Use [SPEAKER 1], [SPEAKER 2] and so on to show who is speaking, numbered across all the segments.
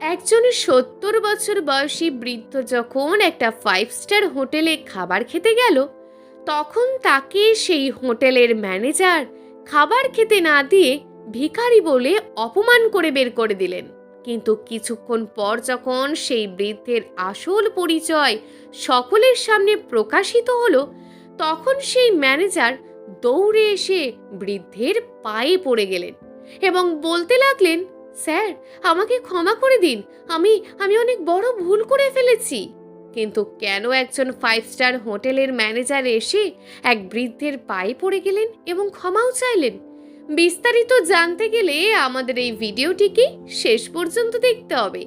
[SPEAKER 1] একজন সত্তর বছর বয়সী বৃদ্ধ যখন একটা ফাইভ স্টার হোটেলে খাবার খেতে গেল, তখন তাকে সেই হোটেলের ম্যানেজার খাবার খেতে না দিয়ে ভিখারি বলে অপমান করে বের করে দিলেন। কিন্তু কিছুক্ষণ পর যখন সেই বৃদ্ধের আসল পরিচয় সকলের সামনে প্রকাশিত হলো, তখন সেই ম্যানেজার দৌড়ে এসে বৃদ্ধের পায়ে পড়ে গেলেন এবং বলতে লাগলেন স্যার, আমাকে ক্ষমা করে দিন। আমি আমি অনেক বড় ভুল করে ফেলেছি। কিন্তু কেন একজন ফাইভ স্টার হোটেলের ম্যানেজার এসে এক বৃদ্ধের পায়ে পড়ে গেলেন এবং ক্ষমাও চাইলেন? বিস্তারিত জানতে গেলে আমাদের এই ভিডিওটিকে শেষ পর্যন্ত দেখতে হবে।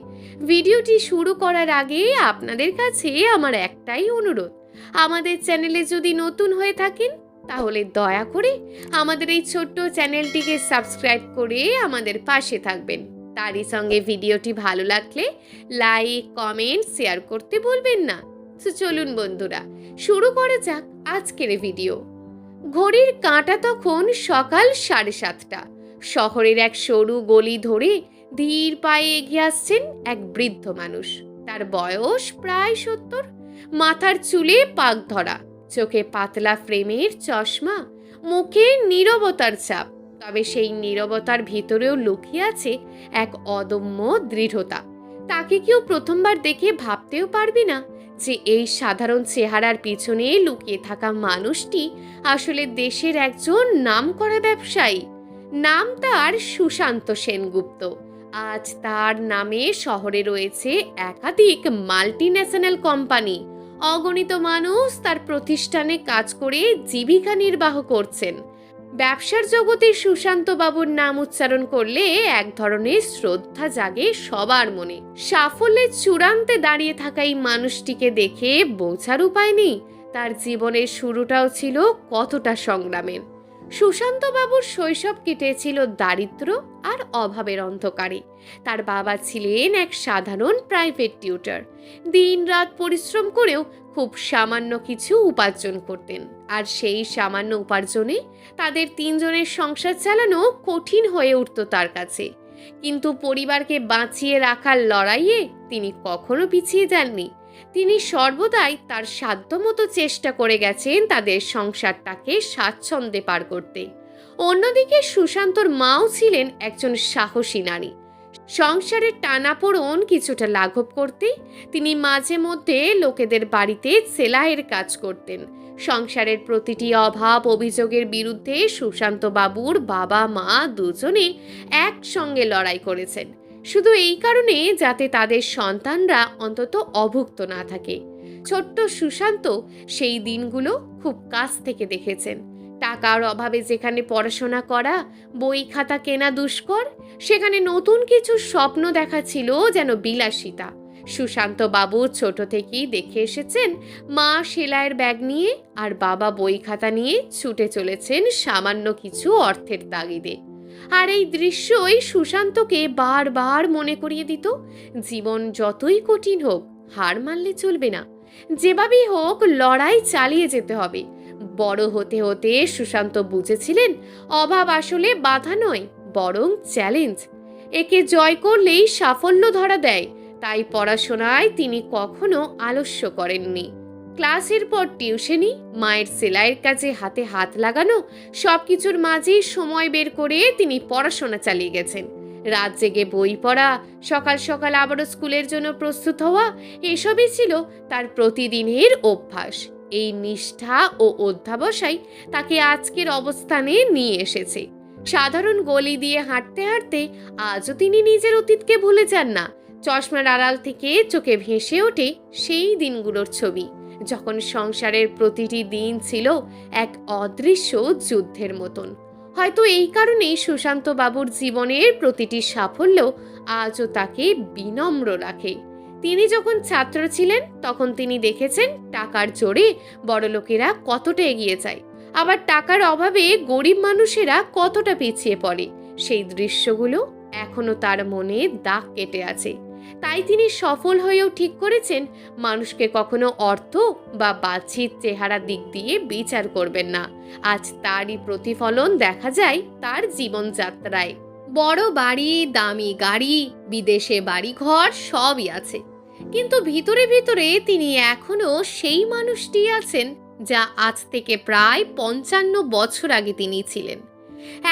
[SPEAKER 1] ভিডিওটি শুরু করার আগে আপনাদের কাছে আমার একটাই অনুরোধ। আমাদের চ্যানেলে যদি নতুন হয়ে থাকেন তাহলে দয়া করে আমাদের এই ছোট্ট চ্যানেলটিকে সাবস্ক্রাইব করে আমাদের পাশে থাকবেন। তারই সঙ্গে ভিডিওটি ভালো লাগলে লাইক, কমেন্ট, শেয়ার করতে বলবেন না। তো চলুন বন্ধুরা, শুরু করা যাক আজকের ভিডিও। ঘড়ির কাঁটা তখন সকাল সাড়ে সাতটা। শহরের এক সরু গলি ধরে ধীর পায়ে এগিয়ে আসছেন এক বৃদ্ধ মানুষ। তার বয়স প্রায় সত্তর। মাথার চুলে পাক ধরা। চোখে পাতলা ফ্রেমের চশমা, মুখে নীরবতার চাপ। তবে সেই নীরবতার ভিতরেও লুকিয়ে আছে এক অদম্য দৃঢ়তা। তাকে কেউ প্রথমবার দেখে ভাবতেও পারবি না যে এই সাধারণ চেহারার পিছনে লুকিয়ে থাকা মানুষটি আসলে দেশের একজন নামকরা ব্যবসায়ী। নাম তার সুশান্ত সেনগুপ্ত। আজ তার নামে শহরে রয়েছে একাধিক মাল্টি ন্যাশনাল কোম্পানি অগণিত মানুষ তার প্রতিষ্ঠানে কাজ করে জীবিকা নির্বাহ করছেন। ব্যবসার জগতে সুশান্ত বাবুর নাম উচ্চারণ করলে এক ধরনের শ্রদ্ধা জাগে সবার মনে। সাফল্যের চূড়ান্তে দাঁড়িয়ে থাকা এই মানুষটিকে দেখে বোঝার উপায় নেই। তার জীবনের শুরুটাও ছিল কতটা সংগ্রামের। সুশান্ত বাবুর শৈশব কেটেছিল দারিদ্র আর অভাবের অন্ধকারে। তার বাবা ছিলেন এক সাধারণ প্রাইভেট টিউটার। দিন রাত পরিশ্রম করেও খুব সামান্য কিছু উপার্জন করতেন। আর সেই সামান্য উপার্জনে তাদের তিনজনের সংসার চালানো কঠিন হয়ে উঠত তার কাছে। কিন্তু পরিবারকে বাঁচিয়ে রাখার লড়াইয়ে তিনি কখনো পিছিয়ে যাননি। তিনি সর্বদাই তার সাধ্যমতো চেষ্টা করে গেছেন তাদের সংসারটাকে স্বাচ্ছন্দ্যে পার করতে। অন্যদিকে সুশান্তর মাও ছিলেন একজন সাহসী নারী। সংসারের টানাপোড়ন কিছুটা লাঘব করতে তিনি মাঝে মধ্যে লোকেদের বাড়িতে সেলাইয়ের কাজ করতেন। সংসারের প্রতিটি অভাব অভিযোগের বিরুদ্ধে সুশান্ত বাবুর বাবা মা দুজনে একসঙ্গে লড়াই করেছেন। শুধু এই কারণে যাতে তাদের সন্তানরা অন্তত অভুক্ত না থাকে। ছোট্ট সুশান্ত সেই দিনগুলো খুব কাছ থেকে দেখেছেন। টাকার অভাবে যেখানে পড়াশোনা করা, বই খাতা কেনা দুষ্কর, সেখানে নতুন কিছু স্বপ্ন দেখা ছিল যেন বিলাসিতা। সুশান্ত বাবু ছোট থেকেই দেখে এসেছেন মা সেলাইয়ের ব্যাগ নিয়ে আর বাবা বই খাতা নিয়ে ছুটে চলেছেন সামান্য কিছু অর্থের তাগিদে। আর এই দৃশ্যই সুশান্তকে বারবার মনে করিয়ে দিত, জীবন যতই কঠিন হোক, হার মানলে চলবে না। যেভাবেই হোক, লড়াই চালিয়ে যেতে হবে। বড় হতে হতে সুশান্ত বুঝেছিলেন, অভাব আসলে বাধা নয়, বরং চ্যালেঞ্জ একে জয় করলেই সাফল্য ধরা দেয়, তাই পড়াশোনায় তিনি কখনো আলস্য করেননি। ক্লাসের পর টিউশনি, মায়ের সেলাইয়ের কাজে হাতে হাত লাগানো সব কিছুর মাঝেই সময় বের করে তিনি পড়াশোনা চালিয়ে গেছেন। রাত জেগে বই পড়া, সকাল সকাল আবারও স্কুলের জন্য প্রস্তুত হওয়া, এসবই ছিল তার প্রতিদিনের অভ্যাস। এই নিষ্ঠা ও অধ্যাবসায় তাকে আজকের অবস্থানে নিয়ে এসেছে। সাধারণ গলি দিয়ে হাঁটতে হাঁটতে আজও তিনি নিজের অতীতকে ভুলে যান না। চশমার আড়াল থেকে চোখে ভেসে ওঠে সেই দিনগুলোর ছবি। যখন সংসারের প্রতিটি দিন ছিল এক অদৃশ্য যুদ্ধের মতন। হয়তো এই কারণেই সুশান্ত বাবুর জীবনের প্রতিটি সাফল্য আজও তাকে বিনম্র রাখে। তিনি যখন ছাত্র ছিলেন, তখন তিনি দেখেছেন টাকার জোরে বড়লোকেরা কতটা এগিয়ে যায়। আবার টাকার অভাবে গরিব মানুষেরা কতটা পিছিয়ে পড়ে। সেই দৃশ্যগুলো এখনও তার মনে দাগ কেটে আছে। তাই তিনি সফল হয়েও ঠিক করেছেন। মানুষকে কখনো অর্থ বা বাহ্যিক চেহারা দিক দিয়ে বিচার করবেন না। আজ তারই প্রতিফলন দেখা যায় তার জীবনযাত্রায়। বড় বাড়ি, দামি গাড়ি, বিদেশে বাড়ি ঘর সবই আছে। কিন্তু ভিতরে ভিতরে তিনি এখনও সেই মানুষটি আছেন, যা আজ থেকে প্রায় পঞ্চান্ন বছর আগে তিনি ছিলেন।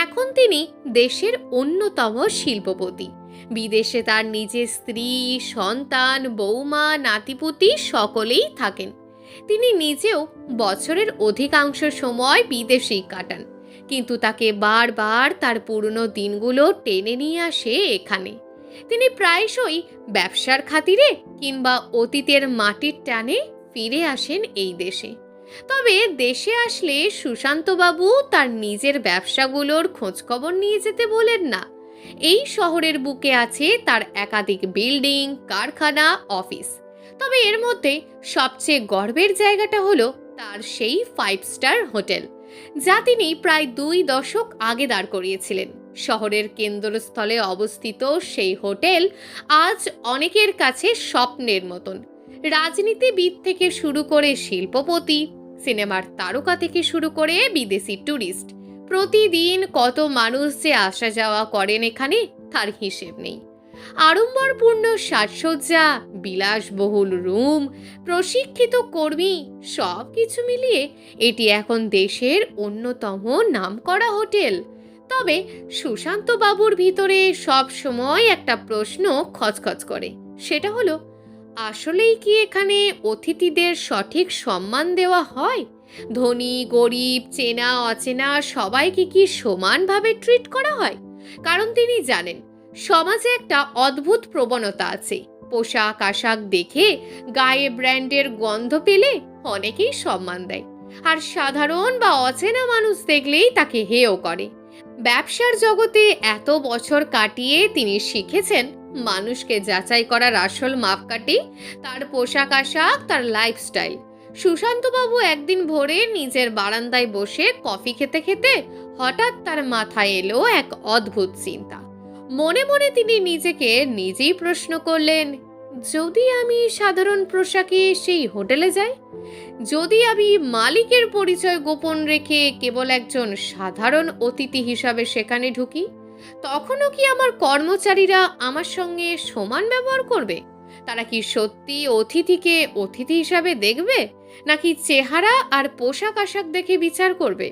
[SPEAKER 1] এখন তিনি দেশের অন্যতম শিল্পপতি। বিদেশে তার নিজের স্ত্রী, সন্তান, বৌমা, নাতিপুতি সকলেই থাকেন। তিনি নিজেও বছরের অধিকাংশ সময় বিদেশেই কাটান, কিন্তু তাকে বারবার তার পুরনো দিনগুলো টেনে নিয়ে আসে এখানে। তিনি প্রায়শই ব্যবসার খাতিরে কিংবা অতীতের মাটির টানে ফিরে আসেন এই দেশে। তবে দেশে আসলে সুশান্তবাবু তার নিজের ব্যবসাগুলোর খোঁজখবর নিয়ে যেতে বলেন না। এই শহরের বুকে আছে তার একাধিক বিল্ডিং, কারখানা, অফিস। তবে এর মধ্যে সবচেয়ে গর্বের জায়গাটা হলো তার সেই ফাইভ স্টার হোটেল, যা তিনি প্রায় দুই দশক আগে দাঁড় করিয়েছিলেন। শহরের কেন্দ্রস্থলে অবস্থিত সেই হোটেল আজ অনেকের কাছে স্বপ্নের মতন। রাজনীতিবিদ থেকে শুরু করে শিল্পপতি সিনেমার তারকা থেকে শুরু করে বিদেশি ট্যুরিস্ট প্রতিদিন কত মানুষ যে আসা যাওয়া করেন এখানে, তার হিসেব নেই। আড়ম্বরপূর্ণ সাজসজ্জা, বিলাসবহুল রুম, প্রশিক্ষিত কর্মী সব কিছু মিলিয়ে এটি এখন দেশের অন্যতম নামকরা হোটেল। তবে সুশান্ত বাবুর ভিতরে সব সময় একটা প্রশ্ন খচখচ করে, সেটা হলো আসলেই কি এখানে অতিথিদের সঠিক সম্মান দেওয়া হয়? ধনী, গরিব, চেনা, অচেনা, সবাইকে কি সমানভাবে ট্রিট করা হয়? কারণ তিনি জানেন, সমাজে একটা অদ্ভুত প্রবণতা আছে। পোশাক আশাক দেখে গায়ে ব্র্যান্ডের গন্ধ পেলে অনেকেই সম্মান দেয়। আর সাধারণ বা অচেনা মানুষ দেখলেই তাকে হেয় করে। ব্যবসার জগতে এত বছর কাটিয়ে তিনি শিখেছেন মানুষকে যাচাই করার আসল মাপকাঠি, তার পোশাক আশাক, তার লাইফস্টাইল সুশান্তবাবু একদিন ভোরে নিজের বারান্দায় বসে কফি খেতে খেতে হঠাৎ তার মাথায় এলো এক অদ্ভুত চিন্তা। মনে মনে তিনি নিজেকে নিজেই প্রশ্ন করলেন, যদি আমি সাধারণ পোশাকে সেই হোটেলে যাই? যদি আমি মালিকের পরিচয় গোপন রেখে কেবল একজন সাধারণ অতিথি হিসাবে সেখানে ঢুকি? তখনও কি আমার কর্মচারীরা আমার সঙ্গে সমান ব্যবহার করবে? তারা কি সত্যি অতিথিকে অতিথি হিসাবে দেখবে? নাকি চেহারা আর পোশাক আশাক দেখে বিচার করবে?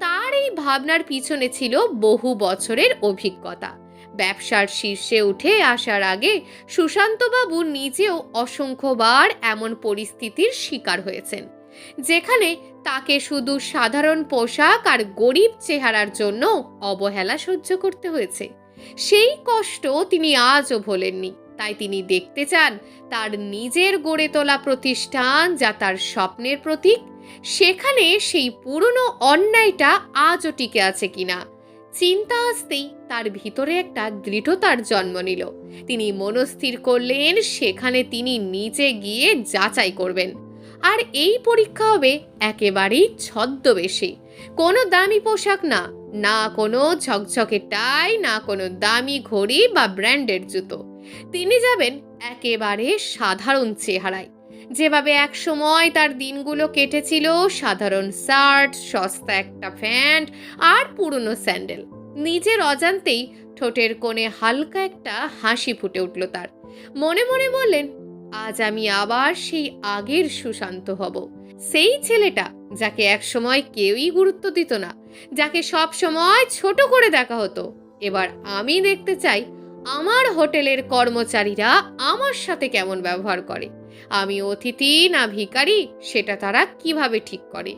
[SPEAKER 1] তার এই ভাবনার পিছনে ছিল বহু বছরের অভিজ্ঞতা। ব্যবসার শীর্ষে উঠে আসার আগে সুশান্তবাবু নিজেও অসংখ্যবার এমন পরিস্থিতির শিকার হয়েছেন। যেখানে তাকে শুধু সাধারণ পোশাক আর গরিব চেহারার জন্য অবহেলা সহ্য করতে হয়েছে। সেই কষ্ট তিনি আজও ভোলেননি। তাই তিনি দেখতে চান তার নিজের গড়ে তোলা প্রতিষ্ঠান যা তার স্বপ্নের প্রতীক, সেখানে সেই পুরনো অন্যায়টা আজও টিকে আছে কিনা। চিন্তা আসতেই তার ভিতরে একটা দৃঢ়তার জন্ম নিল। তিনি মনস্থির করলেন, সেখানে তিনি নিজে গিয়ে যাচাই করবেন। আর এই পরীক্ষা হবে একেবারেই ছদ্মবেশী। কোনো দামি পোশাক না না কোনো ঝকঝকে টাই, না কোনো দামি ঘড়ি বা ব্র্যান্ডের জুতো। তিনি যাবেন একেবারে সাধারণ চেহারায়। যেভাবে এক সময় তার দিনগুলো কেটেছিল, সাধারণ শার্ট, সস্তা একটা প্যান্ট আর পুরনো স্যান্ডেল। নিজের অজান্তেই ঠোঁটের কোণে হালকা একটা হাসি ফুটে উঠল তার। মনে মনে বললেন আজ আমি আবার সেই আগের সুশান্ত হব। সেই ছেলেটা যাকে একসময় কেউই গুরুত্ব দিত না, যাকে সব সময় ছোট করে দেখা হতো। এবার আমি দেখতে চাই আমার হোটেলের কর্মচারীরা আমার সাথে কেমন ব্যবহার করে। আমি অতিথি না ভিখারি, সেটা তারা কীভাবে ঠিক করে?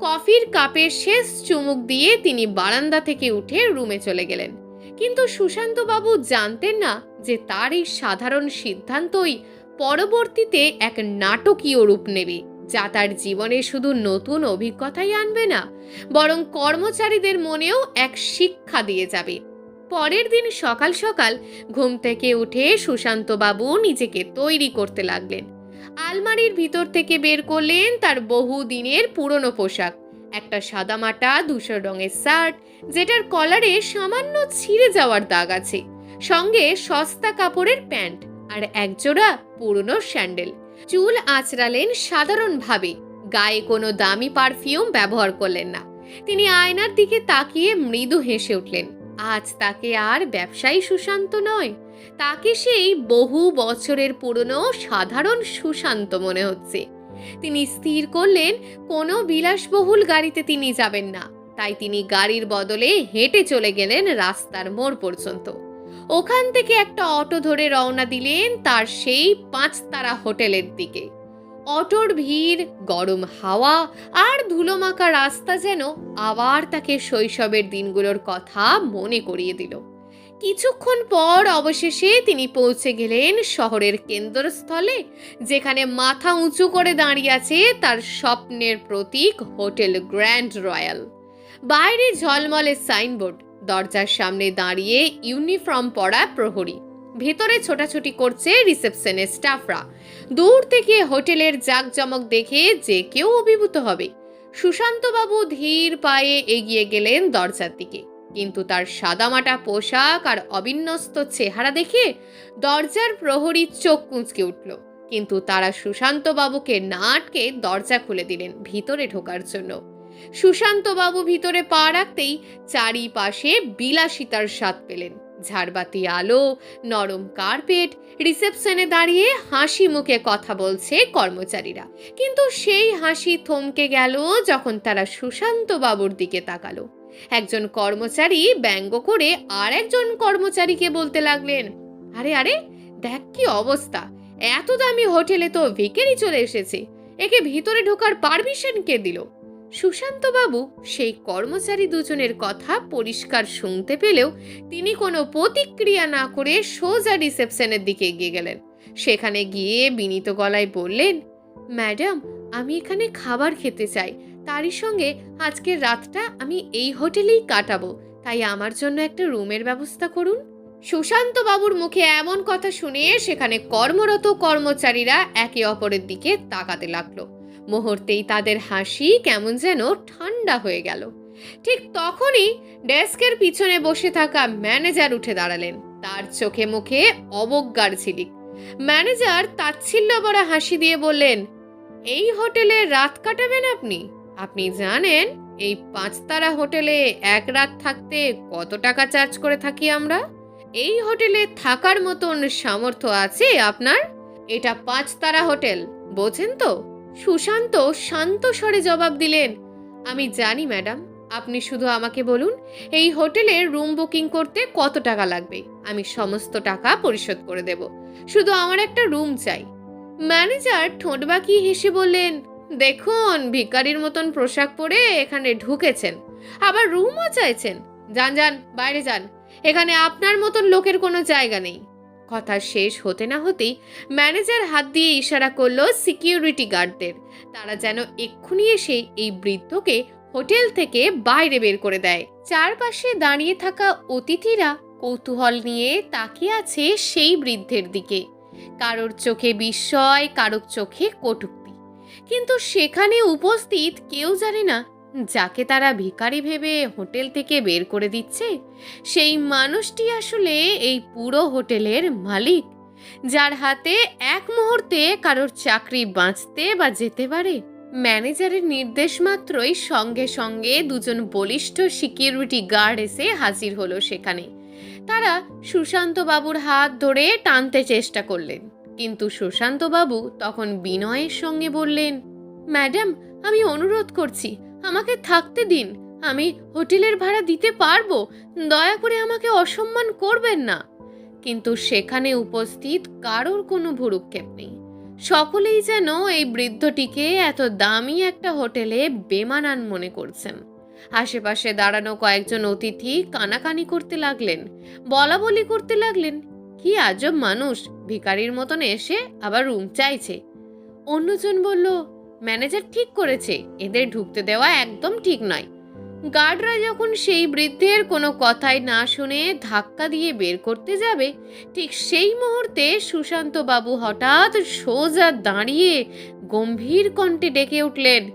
[SPEAKER 1] কফির কাপের শেষ চুমুক দিয়ে তিনি বারান্দা থেকে উঠে রুমে চলে গেলেন। কিন্তু সুশান্তবাবু জানতেন না যে তার এই সাধারণ সিদ্ধান্তই পরবর্তীতে এক নাটকীয় রূপ নেবে, যা তার জীবনে শুধু নতুন অভিজ্ঞতাই আনবে না, বরং কর্মচারীদের মনেও এক শিক্ষা দিয়ে যাবে। পরের দিন সকাল সকাল ঘুম থেকে উঠে সুশান্তবাবু নিজেকে তৈরি করতে লাগলেন। আলমারির ভিতর থেকে বের করলেন তার বহু দিনের পুরনো পোশাক, একটা সাদামাটা ধূসর রঙের শার্ট, যেটার কলারে সামান্য ছিঁড়ে যাওয়ার দাগ আছে, সঙ্গে সস্তা কাপড়ের প্যান্ট। আর একজোড়া পুরনো স্যান্ডেল। চুল আঁচড়ালেন সাধারণভাবে, গায়ে কোনো দামি পারফিউম ব্যবহার করলেন না। তিনি আয়নার দিকে তাকিয়ে মৃদু হেসে উঠলেন, আজ তাকে আর ব্যবসায়ী সুশান্ত নয়, তাকে সেই বহু বছরের পুরনো সাধারণ সুশান্ত মনে হচ্ছে। তিনি স্থির করলেন, কোনো বিলাসবহুল গাড়িতে তিনি যাবেন না, তাই তিনি গাড়ির বদলে হেঁটে চলে গেলেন রাস্তার মোড় পর্যন্ত। ওখান থেকে একটা অটো ধরে রওনা দিলেন তার সেই পাঁচতারা হোটেলের দিকে। অটোর ভিড়, গরম হাওয়া আর ধুলোমাখা রাস্তা যেন আবার তাকে শৈশবের দিনগুলোর কথা মনে করিয়ে দিল। কিছুক্ষণ পর অবশেষে তিনি পৌঁছে গেলেন শহরের কেন্দ্রস্থলে, যেখানে মাথা উঁচু করে দাঁড়িয়ে আছে তার স্বপ্নের প্রতীক হোটেল গ্র্যান্ড রয়্যাল। বাইরে ঝলমলে সাইনবোর্ড দরজার সামনে দাঁড়িয়ে ইউনিফর্ম পরা প্রহরী। ভেতরে ছোটাছুটি করছে রিসেপশনের স্টাফরা। দূর থেকে হোটেলের জাঁকজমক দেখে যে কেউ অভিভূত হবে। সুশান্তবাবু ধীর পায়ে এগিয়ে গেলেন দরজার দিকে। কিন্তু তার সাদামাটা পোশাক আর অবিন্যস্ত চেহারা দেখে দরজার প্রহরী চোখ কুঁচকে উঠল। কিন্তু তারা সুশান্তবাবুকে না আটকে দরজা খুলে দিলেন ভিতরে ঢোকার জন্য। সুশান্তবাবু ভিতরে পা রাখতেই চারিপাশে বিলাসিতার স্বাদ পেলেন। ঝাড়বাতি আলো, নরম কার্পেট, রিসেপশনে দাঁড়িয়ে হাসি মুখে কথা বলছে কর্মচারীরা। কিন্তু সেই হাসি থমকে গেল যখন তারা সুশান্ত বাবুর দিকে তাকালো। একজন কর্মচারী ব্যঙ্গ করে আর একজন কর্মচারীকে বলতে লাগলেন, আরে আরে, দেখ কি অবস্থা। এত দামি হোটেলে তো ভিকেরি চলে এসেছে। একে ভিতরে ঢোকার পারমিশন কে দিল? সুশান্তবাবু সেই কর্মচারী দুজনের কথা পরিষ্কার শুনতে পেলেও তিনি কোনো প্রতিক্রিয়া না করে সোজা রিসেপশনের দিকে এগিয়ে গেলেন। সেখানে গিয়ে বিনীত গলায় বললেন, ম্যাডাম, আমি এখানে খাবার খেতে চাই। তারই সঙ্গে আজকের রাতটা আমি এই হোটেলেই কাটাবো। তাই আমার জন্য একটা রুমের ব্যবস্থা করুন। সুশান্ত বাবুর মুখে এমন কথা শুনে সেখানে কর্মরত কর্মচারীরা একে অপরের দিকে তাকাতে লাগল। মুহূর্তেই তাদের হাসি কেমন যেন ঠান্ডা হয়ে গেল। ঠিক তখনই ডেস্কের পিছনে বসে থাকা ম্যানেজার উঠে দাঁড়ালেন। তার চোখে মুখে অবজ্ঞার ঝিলিক। ম্যানেজার তাচ্ছিল্য ভরা হাসি দিয়ে বললেন, এই হোটেলে রাত কাটাবেন আপনি? আপনি জানেন, এই পাঁচতারা হোটেলে এক রাত থাকতে কত টাকা চার্জ করে থাকি আমরা? এই হোটেলে থাকার মতন সামর্থ্য আছে আপনার? এটা পাঁচতারা হোটেল, বোঝেন তো? সুশান্ত শান্ত স্বরে জবাব দিলেন, আমি জানি, ম্যাডাম, আপনি শুধু আমাকে বলুন, এই হোটেলের রুম বুকিং করতে কত টাকা লাগবে? আমি সমস্ত টাকা পরিশোধ করে দেব। শুধু আমার একটা রুম চাই। ম্যানেজার ঠোঁট বাঁকিয়ে হেসে বললেন, দেখুন ভিকারির মতন পোশাক পরে এখানে ঢুকেছেন। আবার রুমও চাইছেন। যান যান, বাইরে যান। এখানে আপনার মতন লোকের কোনো জায়গা নেই। কথা শেষ হতে না হতেই ম্যানেজার হাত দিয়ে ইশারা করল সিকিউরিটি গার্ডদের। তারা যেন এক্ষুনি এসে এই বৃদ্ধকে হোটেল থেকে বাইরে বের করে দেয়। চারপাশে দাঁড়িয়ে থাকা অতিথিরা কৌতূহল নিয়ে তাকিয়ে আছে সেই বৃদ্ধের দিকে। কারোর চোখে বিস্ময়, কারোর চোখে কটুক্তি। কিন্তু সেখানে উপস্থিত কেউ জানে না যাকে তারা ভিখারি ভেবে হোটেল থেকে বের করে দিচ্ছে, সেই মানুষটি আসলে এই পুরো হোটেলের মালিক, যার হাতে এক মুহূর্তে কারোর চাকরি বাঁচতে বা যেতে পারে। ম্যানেজারের নির্দেশ মাত্রই সঙ্গে সঙ্গে দুজন বলিষ্ঠ সিকিউরিটি গার্ড এসে হাজির হলো সেখানে। তারা সুশান্ত বাবুর হাত ধরে টানতে চেষ্টা করলেন, কিন্তু সুশান্ত বাবু তখন বিনয়ের সঙ্গে বললেন, ম্যাডাম, আমি অনুরোধ করছি আমাকে থাকতে দিন। আমি হোটেলের ভাড়া দিতে পারব। দয়া করে আমাকে অসম্মান করবেন না। কিন্তু সেখানে উপস্থিত কারোর কোনো ভুরুক্ষেপ নেই। সকলেই যেন এই বৃদ্ধটিকে এত দামি একটা হোটেলে বেমানান মনে করছেন। আশেপাশে দাঁড়ানো কয়েকজন অতিথি কানাকানি করতে লাগলেন। বলা বলি করতে লাগলেন, কি আজব মানুষ, ভিখারির মতন এসে আবার রুম চাইছে। অন্যজন বলল ম্যানেজার ঠিক করেছে, এদের ঢুকতে দেওয়া একদম ঠিক নয়। গার্ডরা যখন সেই বৃদ্ধের কোনো কথাই না শুনে ধাক্কা দিয়ে বের করতে যাবে, ঠিক সেই মুহূর্তে সুশান্ত বাবু হঠাৎ সোজা দাঁড়িয়ে গম্ভীর কণ্ঠে ডেকে উঠলেন,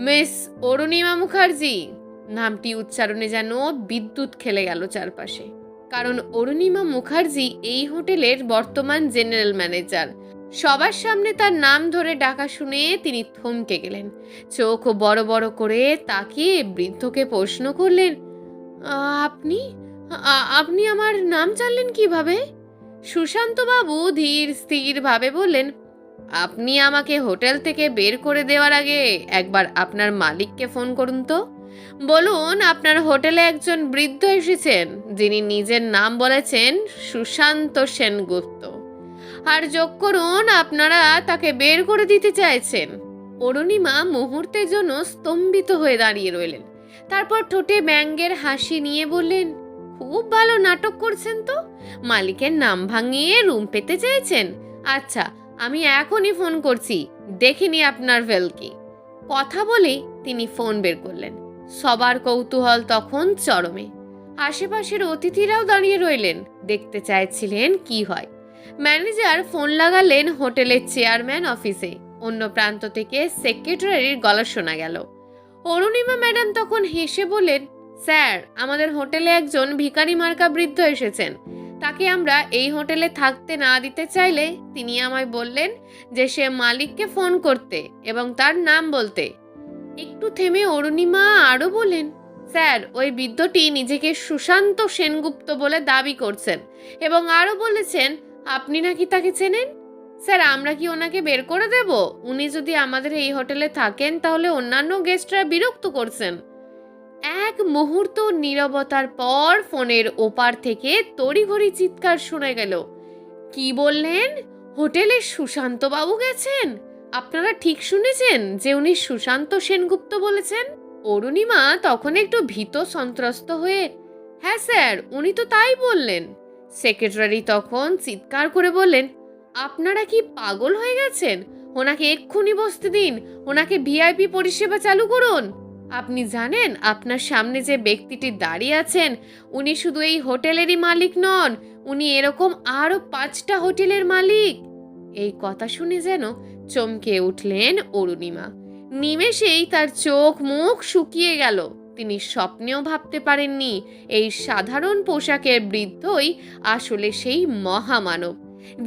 [SPEAKER 1] মিস অরুণিমা মুখার্জি। নামটি উচ্চারণে যেন বিদ্যুৎ খেলে গেল চারপাশে। কারণ অরুণিমা মুখার্জি এই হোটেলের বর্তমান জেনারেল ম্যানেজার। সবার সামনে তার নাম ধরে ডাকা শুনে তিনি থমকে গেলেন। চোখ বড় বড় করে তাকিয়ে বৃদ্ধকে প্রশ্ন করলেন, আপনি? আপনি আমার নাম জানলেন কীভাবে? সুশান্তবাবু ধীর স্থিরভাবে বললেন, আপনি আমাকে হোটেল থেকে বের করে দেওয়ার আগে একবার আপনার মালিককে ফোন করুন তো। বলুন, আপনার হোটেলে একজন বৃদ্ধ এসেছেন, যিনি নিজের নাম বলেছেন সুশান্ত সেনগুপ্ত। আর যোগ করুন, আপনারা তাকে বের করে দিতে চাইছেন। অরুণিমা মুহূর্তের জন্য স্তম্ভিত হয়ে দাঁড়িয়ে রইলেন। তারপর ঠোঁটে ব্যঙ্গের হাসি নিয়ে বললেন, খুব ভালো নাটক করছেন তো। মালিকের নাম ভাঙিয়ে রুম পেতে চেয়েছেন আচ্ছা আমি এখনই ফোন করছি দেখিনি আপনার ভেলকি কথা বলে তিনি ফোন বের করলেন। সবার কৌতূহল তখন চরমে। আশেপাশের অতিথিরাও দাঁড়িয়ে রইলেন, দেখতে চাইছিলেন কি হয়। ম্যানেজার ফোন লাগালেন হোটেলের চেয়ারম্যান অফিসে। অন্য প্রান্ত থেকে সেক্রেটারির গলা শোনা গেল। অরুণিমা ম্যাডাম তখন হেসে বলেন স্যার, আমাদের হোটেলে একজন ভিকারি মার্কা বৃদ্ধ এসেছেন। তাকে আমরা এই হোটেলে থাকতে না দিতে চাইলে তিনি আমায় বললেন যে সে মালিককে ফোন করতে এবং তার নাম বলতে। একটু থেমে অরুণিমা আরও বলেন স্যার, ওই বৃদ্ধটি নিজেকে সুশান্ত সেনগুপ্ত বলে দাবি করছেন এবং আরও বলেছেন আপনি নাকি তাকে চেনেন? স্যার, আমরা কি ওনাকে বের করে দেব? উনি যদি আমাদের এই হোটেলে থাকেন, তাহলে অন্যান্য গেস্টরা বিরক্ত করছেন। এক মুহূর্ত নীরবতার পর ফোনের ওপার থেকে তড়িঘড়ি চিৎকার শুনে গেল। কি বললেন? হোটেলে সুশান্ত বাবু গেছেন? আপনারা ঠিক শুনেছেন যে উনি সুশান্ত সেনগুপ্ত বলেছেন? অরুণিমা তখন একটু ভীত সন্ত্রস্ত হয়ে হ্যাঁ স্যার, উনি তো তাই বললেন। সেক্রেটারি তখন চিৎকার করে বললেন, আপনারা কি পাগল হয়ে গেছেন? ওনাকে এক্ষুনি বসতে দিন। ওনাকে ভিআইপি পরিষেবা চালু করুন। আপনি জানেন, আপনার সামনে যে ব্যক্তিটি দাঁড়িয়ে আছেন, উনি শুধু এই হোটেলেরই মালিক নন, উনি এরকম আরও পাঁচটা হোটেলের মালিক। এই কথা শুনে যেন চমকে উঠলেন অরুণিমা। নিমেষেই তার চোখ মুখ শুকিয়ে গেল। তিনি স্বপ্নেও ভাবতে পারেননি, এই সাধারণ পোশাকের বৃদ্ধই আসলে সেই মহামানব,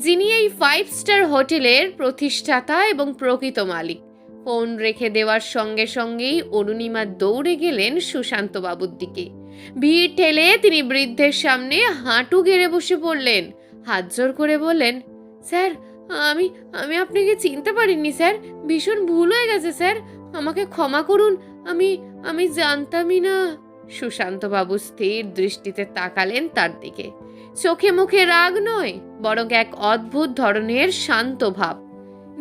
[SPEAKER 1] যিনি এই ফাইভ স্টার হোটেলের প্রতিষ্ঠাতা এবং প্রকৃত মালিক। ফোন রেখে দেওয়ার সঙ্গে সঙ্গেই অরুণিমা দৌড়ে গেলেন সুশান্ত বাবুর দিকে। ভিড় ঠেলে তিনি বৃদ্ধের সামনে হাঁটু গেড়ে বসে পড়লেন। হাত জোর করে বললেন, স্যার, আমি আমি আপনাকে চিনতে পারিনি, স্যার। ভীষণ ভুল হয়ে গেছে, স্যার। আমাকে ক্ষমা করুন আমি আমি জানতামই না। সুশান্তবাবু স্থির দৃষ্টিতে তাকালেন তার দিকে। চোখে মুখে রাগ নয়, বরং এক অদ্ভুত ধরনের শান্ত ভাব।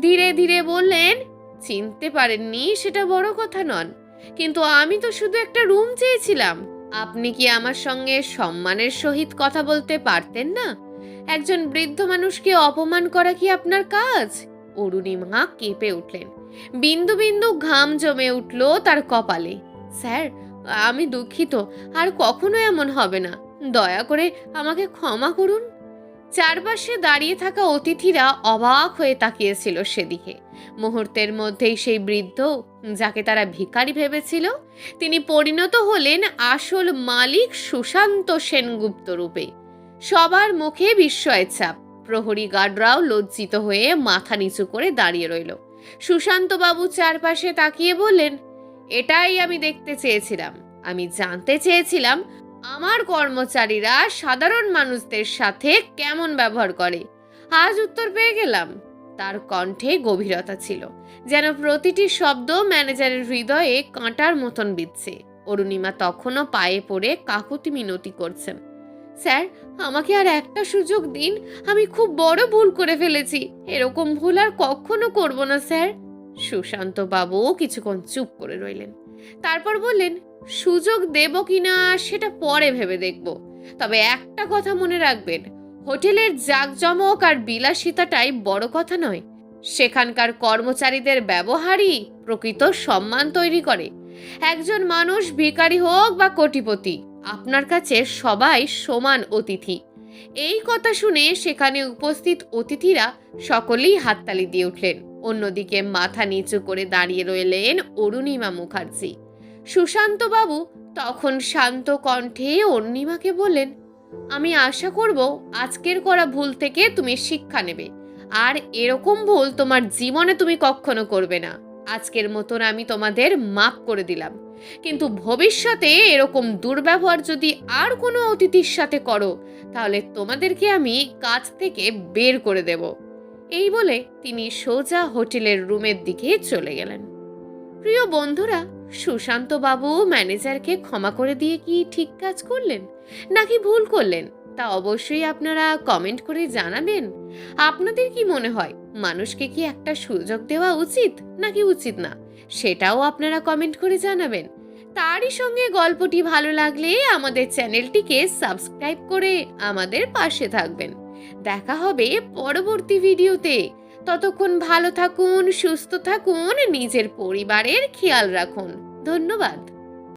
[SPEAKER 1] ধীরে ধীরে বললেন, চিনতে পারেননি, সেটা বড় কথা নন। কিন্তু আমি তো শুধু একটা রুম চেয়েছিলাম। আপনি কি আমার সঙ্গে সম্মানের সহিত কথা বলতে পারতেন না? একজন বৃদ্ধ মানুষকে অপমান করা কি আপনার কাজ? অরুণিমা কেঁপে উঠলেন। বিন্দু বিন্দু ঘাম জমে উঠল তার কপালে। স্যার, আমি দুঃখিত, আর কখনো এমন হবে না। দয়া করে আমাকে ক্ষমা করুন। চারপাশে দাঁড়িয়ে থাকা অতিথিরা অবাক হয়ে তাকিয়েছিল সেদিকে। মুহূর্তের মধ্যেই সেই বৃদ্ধ, যাকে তারা ভিখারি ভেবেছিল, তিনি পরিণত হলেন আসল মালিক সুশান্ত সেনগুপ্ত রূপে। সবার মুখে বিস্ময়ের ছাপ। প্রহরী গার্ডরাও লজ্জিত হয়ে মাথা নিচু করে দাঁড়িয়ে রইল। সুশান্তবাবু চারপাশে তাকিয়ে বললেন, এটাই আমি দেখতে চেয়েছিলাম। আমি জানতে চেয়েছিলাম আমার কর্মচারীরা সাধারণ মানুষদের সাথে কেমন ব্যবহার করে। আজ উত্তর পেয়ে গেলাম। তার কণ্ঠে গভীরতা ছিল, যেন প্রতিটি শব্দ ম্যানেজারের হৃদয়ে কাঁটার মতন বিচ্ছে অরুণিমা তখনও পায়ে পড়ে কাকুতি মিনতি করছেন। স্যার আমাকে আর একটা সুযোগ দিন, আমি খুব বড় ভুল করে ফেলেছি। এরকম ভুল আর কখনো করব না, স্যার। সুশান্ত বাবু কিছুক্ষণ চুপ করে রইলেন। তারপর বললেন, সুযোগ দেব কিনা সেটা পরে ভেবে দেখব। তবে একটা কথা মনে রাখবেন, হোটেলের জাঁকজমক আর বিলাসিতাটাই বড় কথা নয়। সেখানকার কর্মচারীদের ব্যবহারই প্রকৃত সম্মান তৈরি করে। একজন মানুষ ভিখারি হোক বা কোটিপতি আপনার কাছে সবাই সমান অতিথি। এই কথা শুনে সেখানে উপস্থিত অতিথিরা সকলেই হাততালি দিয়ে উঠলেন। অন্যদিকে মাথা নিচু করে দাঁড়িয়ে রইলেন অরুণিমা মুখার্জি। সুশান্তবাবু তখন শান্ত কণ্ঠে অরুণিমাকে বললেন, আমি আশা করব আজকের করা ভুল থেকে তুমি শিক্ষা নেবে। আর এরকম ভুল তোমার জীবনে তুমি কখনো করবে না। আজকের মতন আমি তোমাদের মাফ করে দিলাম। কিন্তু ভবিষ্যতে এরকম দুর্ব্যবহার যদি আর কোনো অতিথির সাথে করো, তাহলে তোমাদেরকে আমি কাজ থেকে বের করে দেব। এই বলে তিনি সোজা হোটেলের রুমের দিকে চলে গেলেন। প্রিয় বন্ধুরা সুশান্ত বাবু ম্যানেজারকে ক্ষমা করে দিয়ে কি ঠিক কাজ করলেন, নাকি ভুল করলেন, তা অবশ্যই আপনারা কমেন্ট করে জানাবেন। আপনাদের কি মনে হয়, মানুষকে কি একটা সুযোগ দেওয়া উচিত, নাকি উচিত না? সেটাও আপনারা কমেন্ট করে জানাবেন। তারই সঙ্গে গল্পটি ভালো লাগলে আমাদের চ্যানেলটিকে সাবস্ক্রাইব করে আমাদের পাশে থাকবেন। দেখা হবে পরবর্তী ভিডিওতে। ততক্ষণ ভালো থাকুন, সুস্থ থাকুন, নিজের পরিবারের খেয়াল রাখুন। ধন্যবাদ।